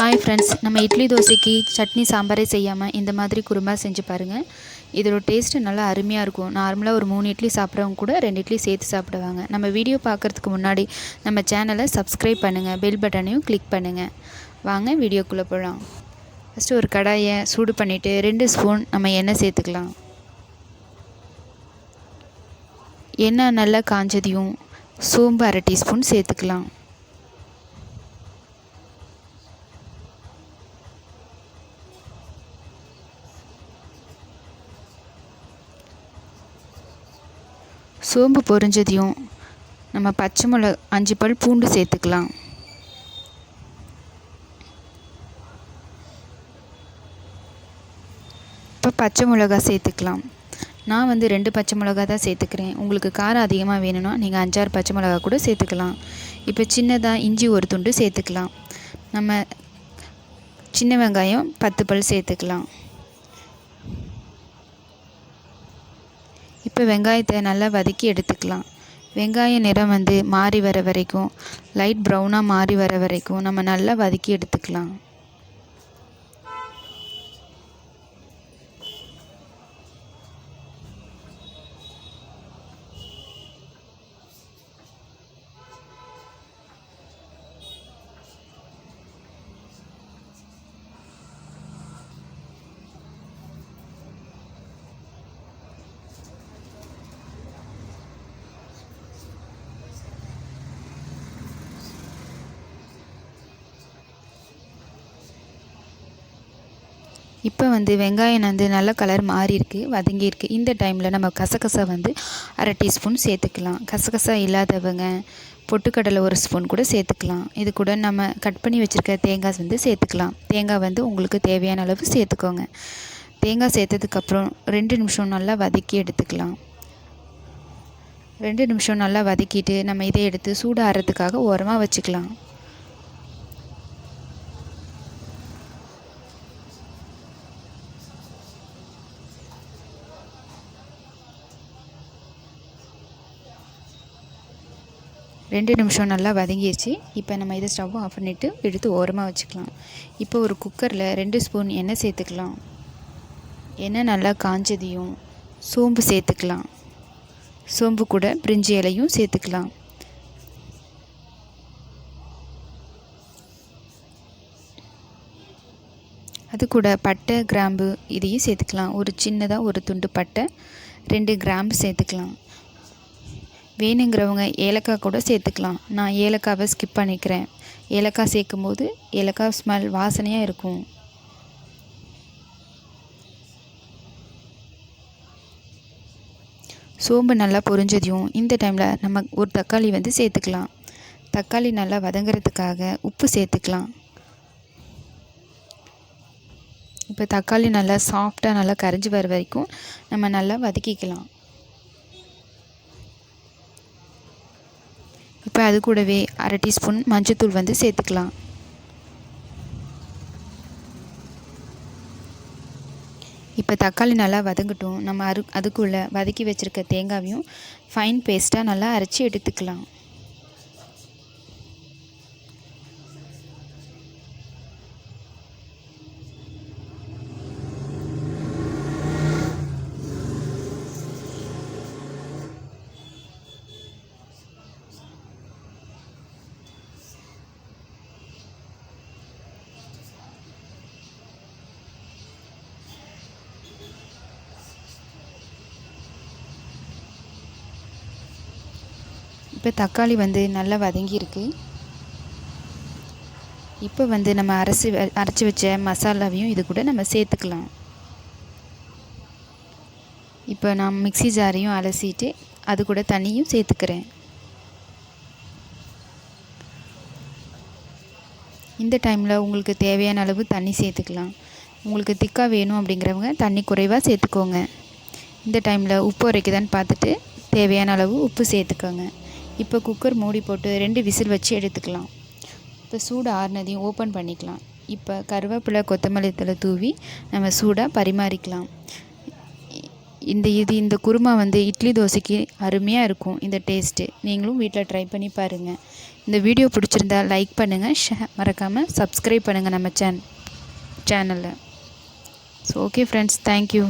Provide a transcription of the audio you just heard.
Hi friends நம்ம இட்லி தோசைக்கு சட்னி சாம்பாரே செய்யாமல் இந்த மாதிரி குருமா செஞ்சு பாருங்கள் இதோட டேஸ்ட்டு நல்லா அருமையாக இருக்கும். நார்மலாக ஒரு மூணு இட்லி சாப்பிட்றவங்க கூட ரெண்டு இட்லி சேர்த்து சாப்பிடுவாங்க. நம்ம வீடியோ பார்க்குறதுக்கு முன்னாடி நம்ம சேனலை சப்ஸ்கிரைப் பண்ணுங்கள் பெல் பட்டனையும் கிளிக் பண்ணுங்கள் வாங்க வீடியோக்குள்ளே போகலாம் ஃபஸ்ட்டு ஒரு கடாயை சூடு பண்ணிவிட்டு ரெண்டு ஸ்பூன் நம்ம எண்ணெய் சேர்த்துக்கலாம். எண்ணெய் நல்லா காஞ்சதையும் சோம்பு அரை டீஸ்பூன் சேர்த்துக்கலாம். சோம்பு பொரிஞ்சதையும் நம்ம பச்சை மிளகா அஞ்சு பல் பூண்டு சேர்த்துக்கலாம். இப்போ பச்சை மிளகா சேர்த்துக்கலாம். நான் வந்து ரெண்டு பச்சை மிளகா தான் சேர்த்துக்கிறேன். உங்களுக்கு காரம் அதிகமாக வேணும்னா நீங்கள் அஞ்சாறு பச்சை மிளகா கூட சேர்த்துக்கலாம். இப்போ சின்னதாக இஞ்சி ஒரு துண்டு சேர்த்துக்கலாம். நம்ம சின்ன வெங்காயம் பத்து பல் சேர்த்துக்கலாம். இப்போ வெங்காயத்தை நல்லா வதக்கி எடுத்துக்கலாம். வெங்காய நிறம் வந்து மாறி வர வரைக்கும் லைட் ப்ரௌனாக மாறி வர வரைக்கும் நம்ம நல்லா வதக்கி எடுத்துக்கலாம். இப்போ வந்து வெங்காயம் வந்து நல்ல கலர் மாறியிருக்கு வதங்கியிருக்கு. இந்த டைமில் நம்ம கசகசா வந்து அரை டீஸ்பூன் சேர்த்துக்கலாம். கசகசா இல்லாதவங்க பொட்டுக்கடலை ஒரு ஸ்பூன் கூட சேர்த்துக்கலாம். இது கூட நம்ம கட் பண்ணி வச்சுருக்க தேங்காய் வந்து சேர்த்துக்கலாம். தேங்காய் வந்து உங்களுக்கு தேவையான அளவு சேர்த்துக்கோங்க. தேங்காய் சேர்த்ததுக்கப்புறம் ரெண்டு நிமிஷம் நல்லா வதக்கி எடுத்துக்கலாம். ரெண்டு நிமிஷம் நல்லா வதக்கிட்டு நம்ம இதை எடுத்து சூடாகிறதுக்காக ஓரமாக வச்சுக்கலாம். ரெண்டு நிமிஷம் நல்லா வதங்கிடுச்சு இப்போ நம்ம இதை ஸ்டவ் ஆஃப் பண்ணிவிட்டு எடுத்து ஓரமாக வச்சுக்கலாம். இப்போ ஒரு குக்கரில் ரெண்டு ஸ்பூன் எண்ணெய் சேர்த்துக்கலாம். எண்ணெய் நல்லா காஞ்சதையும் சோம்பு சேர்த்துக்கலாம். சோம்பு கூட பிரிஞ்சி இலையும் சேர்த்துக்கலாம். அது கூட பட்டை கிராம்பு இதையும் சேர்த்துக்கலாம். ஒரு சின்னதாக ஒரு துண்டு பட்டை ரெண்டு கிராம்பு சேர்த்துக்கலாம். வேணுங்கிறவங்க ஏலக்காய் கூட சேர்த்துக்கலாம். நான் ஏலக்காவை ஸ்கிப் பண்ணிக்கிறேன். ஏலக்காய் சேர்க்கும் போது ஏலக்காய் ஸ்மெல் வாசனையாக இருக்கும். சோம்பு நல்லா பொரிஞ்சதையும் இந்த டைமில் நம்ம ஒரு தக்காளி வந்து சேர்த்துக்கலாம். தக்காளி நல்லா வதங்கிறதுக்காக உப்பு சேர்த்துக்கலாம். இப்போ தக்காளி நல்லா சாஃப்டாக நல்லா கரைஞ்சி வர வரைக்கும் நம்ம நல்லா வதக்கிக்கலாம். இப்போ அது கூடவே அரை டீஸ்பூன் மஞ்சத்தூள் வந்து சேர்த்துக்கலாம். இப்போ தக்காளி நல்லா வதங்கட்டும். நம்ம அரு அதுக்குள்ளே வதக்கி வச்சுருக்க தேங்காயும் ஃபைன் பேஸ்ட்டாக நல்லா அரைச்சி எடுத்துக்கலாம். இப்போ தக்காளி வந்து நல்லா வதங்கியிருக்கு. இப்போ வந்து நம்ம அரைச்சி அரைச்சி வச்ச மசாலாவையும் இது கூட நம்ம சேர்த்துக்கலாம். இப்போ நான் மிக்சி ஜாரையும் அலசிட்டு அது கூட தண்ணியும் சேர்த்துக்கிறேன். இந்த டைமில் உங்களுக்கு தேவையான அளவு தண்ணி சேர்த்துக்கலாம். உங்களுக்கு திக்காக வேணும் அப்படிங்கிறவங்க தண்ணி குறைவாக சேர்த்துக்கோங்க. இந்த டைமில் உப்பு உரைக்குதான்னு பார்த்துட்டு தேவையான அளவு உப்பு சேர்த்துக்கோங்க. இப்போ குக்கர் மூடி போட்டு ரெண்டு விசில் வச்சு எடுத்துக்கலாம். இப்போ சூடு ஆறுனதையும் ஓப்பன் பண்ணிக்கலாம். இப்போ கருவேப்பிலை கொத்தமல்லி தழை தூவி நம்ம சூடாக பரிமாறிக்கலாம். இந்த இது இந்த குருமா வந்து இட்லி தோசைக்கு அருமையாக இருக்கும் இந்த டேஸ்ட்டு நீங்களும் வீட்டில் ட்ரை பண்ணி பாருங்கள் இந்த வீடியோ பிடிச்சிருந்தா லைக் பண்ணுங்கள் ஷே மறக்காமல் சப்ஸ்கிரைப் பண்ணுங்கள் நம்ம சேன் சேனலில் ஸோ ஓகே ஃப்ரெண்ட்ஸ் தேங்க்யூ